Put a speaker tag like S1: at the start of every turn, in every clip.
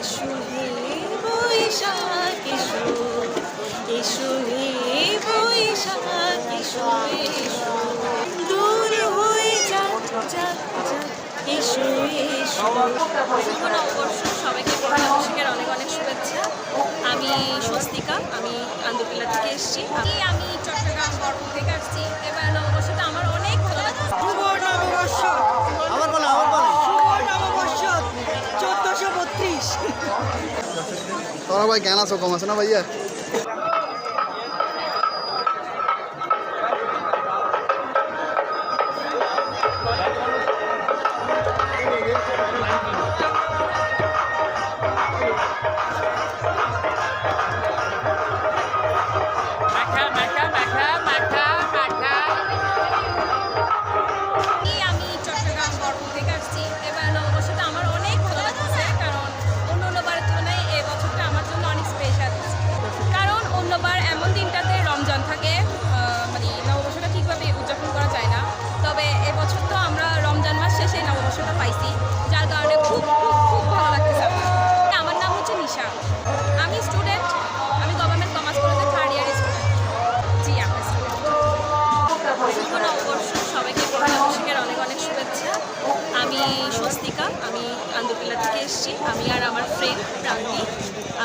S1: এসো হে বৈশাখ, এসো। এসো হে সবাইকে বৈশাখের অনেক অনেক আমি স্বস্তিকা, আমি আন্দরকিল্লা থেকে এসেছি। আমি আমি চট্টগ্রাম বরপুর থেকে আসছি। এবার নববর্ষটা
S2: তোরা ভাই জ্ঞান আছো? কম আছে না ভাইয়া?
S1: আন্দরকিল্লা থেকে এসেছি। আমি আর আমার ফ্রেন্ড প্রান্তি।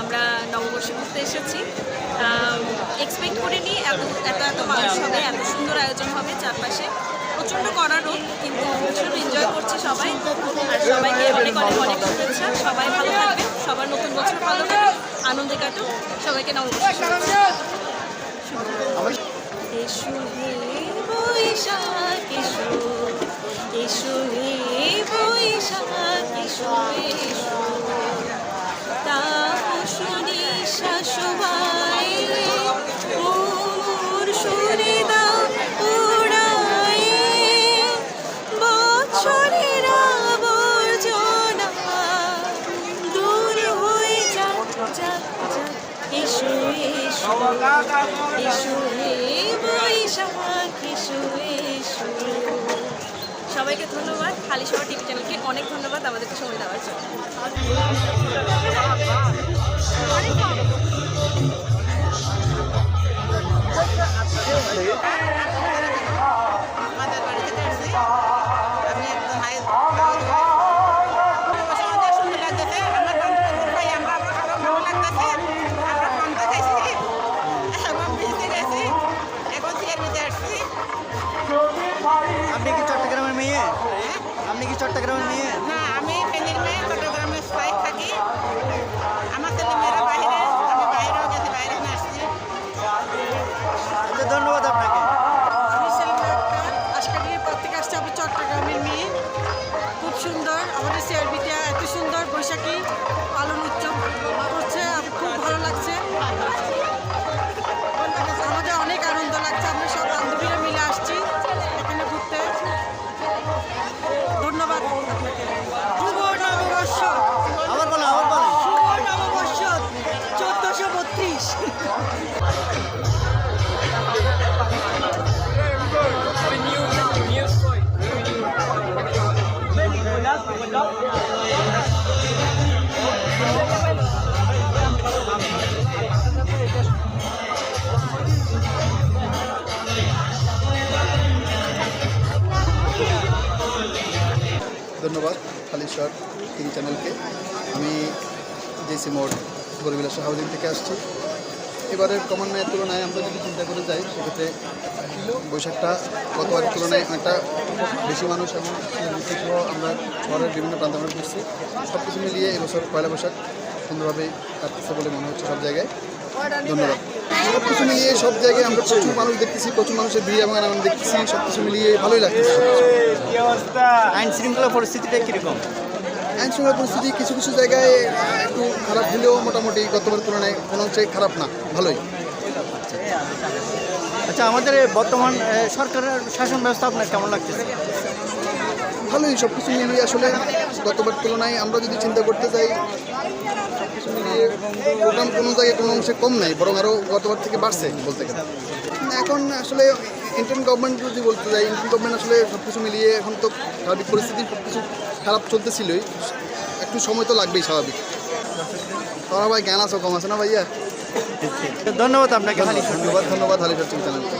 S1: আমরা নববর্ষে ঘুরতে এসেছি। এক্সপেক্ট করিনি এত এত এত মানুষ হবে, এত সুন্দর আয়োজন হবে চারপাশে। প্রচণ্ড কড়া রোদ, কিন্তু প্রচুর এনজয় করছি সবাই। আর সবাইকে অনেক অনেক অনেক শুভেচ্ছা। সবাই ভালো থাকবে, সবার নতুন বছর ভালো কাটুক, আনন্দে কাটুক। সবাইকে নববর্ষ এসো হে বৈশাখ, এসো এসো হে সবাইকে ধন্যবাদ। খালি হালিশোয়া টিভি চ্যানেলকে অনেক ধন্যবাদ আমাদেরকে সময় দেওয়ার জন্য।
S3: আমাদের সুন্দর
S4: বৈশাখী পালন উৎসব করছে
S2: খালিশ্বর টিভি চ্যানেলকে। আমি জেসি মোড় গরিবিলাস হাউজিং থেকে আসছি। এবারের ক্রমান্বয়ের তুলনায় আমরা যদি চিন্তা করে যাই, সেক্ষেত্রে বৈশাখটা গতবারের তুলনায় অনেকটা বেশি মানুষ এবং সহ আমরা শহরের বিভিন্ন প্রান্তে আমরা ঘুরছি। সব কিছু মিলিয়ে এবছর পয়লা বৈশাখ সুন্দরভাবে কাটতেছে বলে মনে হচ্ছে সব জায়গায়। ধন্যবাদ। সব কিছু মিলিয়ে সব জায়গায় আমরা প্রচুর মানুষ দেখতেছি প্রচুর মানুষের ভিড় এবং আনন্দ দেখতেছি সব কিছু মিলিয়ে ভালোই লাগতেছে।
S5: আইন শৃঙ্খলা পরিস্থিতিটা কীরকম?
S2: আইন শৃঙ্খলা পরিস্থিতি কিছু কিছু জায়গায় একটু খারাপ হলেও মোটামুটি গতবার তুলনায় কোনো অংশে খারাপ না ভালোই।
S5: আচ্ছা আমাদের বর্তমান সরকারের শাসন ব্যবস্থা আপনার কেমন লাগতেছে?
S2: ভালোই সব কিছু মিলিয়ে আসলে গতবার তুলনায় আমরা যদি চিন্তা করতে চাই সব কিছু মিলিয়ে প্রোগ্রাম কোনো জায়গায় কোনো অংশে কম নাই বরং আরও গতবার থেকে বাড়ছে বলতে গেলে। এখন আসলে ইন্ডিয়ান গভর্নমেন্ট যদি বলতে যাই ইন্ডিয়ান গভর্নমেন্ট আসলে সব কিছু মিলিয়ে এখন তো স্বাভাবিক পরিস্থিতি সব কিছু খারাপ চলতেছিলই। একটু সময় তো লাগবেই স্বাভাবিক। তোরা ভাই জ্ঞান আছো কম আছে না ভাইয়া?
S5: ধন্যবাদ আপনাকে
S2: ধন্যবাদ ধন্যবাদ হালিশার চ্যানেলকে।